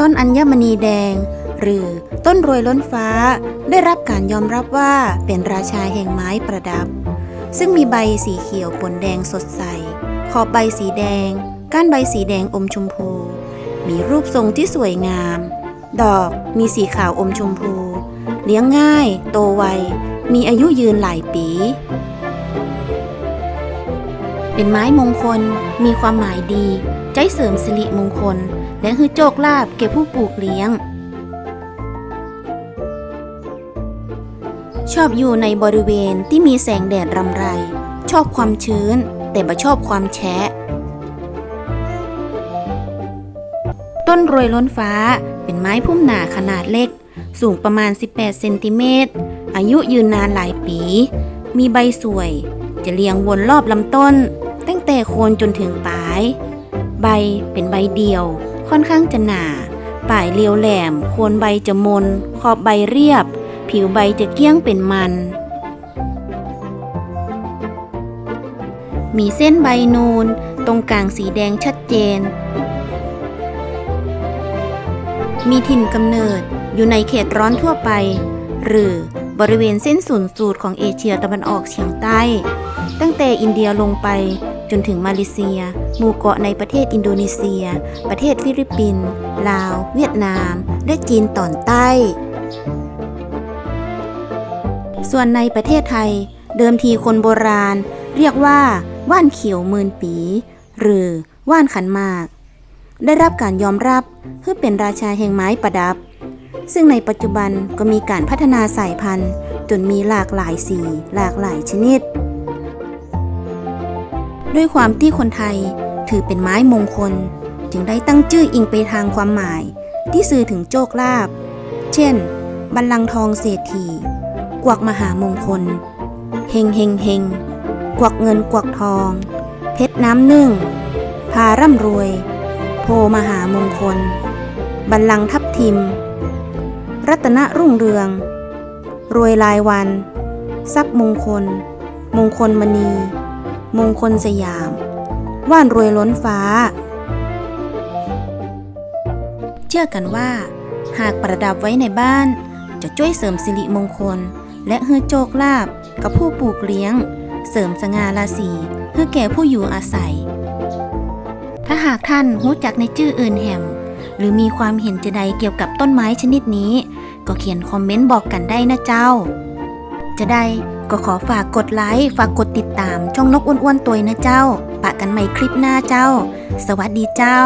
ต้นอัญมณีแดง หรือต้นรวยล้นฟ้า ได้รับการยอมรับว่าเป็นราชาแห่งไม้ประดับ ซึ่งมีใบสีเขียวปนแดงสดใส ขอบใบสีแดง ก้านใบสีแดงอมชมพู มีรูปทรงที่สวยงาม ดอกมีสีขาวอมชมพู เลี้ยงง่าย โตไว มีอายุยืนหลายปี เป็นไม้มงคล มีความหมายดี ใจเสริมสิริมงคล และฮือโจกลาบแก่ผู้ปลูกเลี้ยง ชอบอยู่ในบริเวณที่มีแสงแดดรำไร ชอบความชื้น แต่ไม่ชอบความแฉะ ต้นรวยล้นฟ้า เป็นไม้พุ่มหนาขนาดเล็ก สูงประมาณ 18 เซนติเมตร อายุยืนนานหลายปี มีใบสวยจะเรียงวนรอบลำต้น ตั้งแต่โคนจนถึงปลาย ใบเป็นใบเดียว ค่อนข้างจะหนาปลายเรียวแหลม โคนใบจะมน ขอบใบเรียบ ผิวใบจะเกี้ยงเป็นมัน มีเส้นใบนูน ตรงกลางสีแดงชัดเจน มีถิ่นกำเนิดอยู่ในเขตร้อนทั่วไป หรือบริเวณเส้นศูนย์สูตรของเอเชียตะวันออกเฉียงใต้ ตั้งแต่อินเดียลงไป จนถึงมาเลเซีย หมู่เกาะในประเทศอินโดนีเซีย ประเทศฟิลิปปินส์ลาว เวียดนาม และจีนตอนใต้ ส่วนในประเทศไทย เดิมทีคนโบราณ เรียกว่า ว่านเขียวหมื่นปี หรือว่านขันหมาก ได้รับการยอมรับเพื่อเป็นราชาแห่งไม้ประดับ ซึ่งในปัจจุบันก็มีการพัฒนาสายพันธุ์ จนมีหลากหลายสีหลากหลายชนิด ด้วยความที่คนไทยถือเป็นไม้มงคล จึงได้ตั้งชื่ออิงไปทางความหมาย ที่สื่อถึงโชคลาภเช่น บัลลังก์ทองเศรษฐี กวักมหามงคล เฮงเฮงเฮงกวักเงินกวักทอง เพชรน้ำหนึ่ง พาร่ำรวย โพมหามงคล บัลลังก์ทับทิม รัตนรุ่งเรือง รวยรายวัน ทรัพย์มงคล มงคลมณี มงคลสยาม ว่านรวยล้นฟ้า เชื่อกันว่า หากประดับไว้ในบ้าน จะช่วยเสริมสิริมงคล และเฮือโจกลาบกับผู้ปลูกเลี้ยง เสริมสง่าราศีเพื่อแก่ผู้อยู่อาศัย ถ้าหากท่านรู้จักในชื่ออื่นแหมหรือมีความเห็นจะใดเกี่ยวกับต้นไม้ชนิดนี้ ก็เขียนคอมเมนต์บอกกันได้นะเจ้า จะได้ ก็ขอฝากกดไลค์ ฝากกดติดตาม ช่องนกอ้วนๆตัวนะเจ้า ปะกันใหม่คลิปหน้าเจ้า สวัสดีเจ้า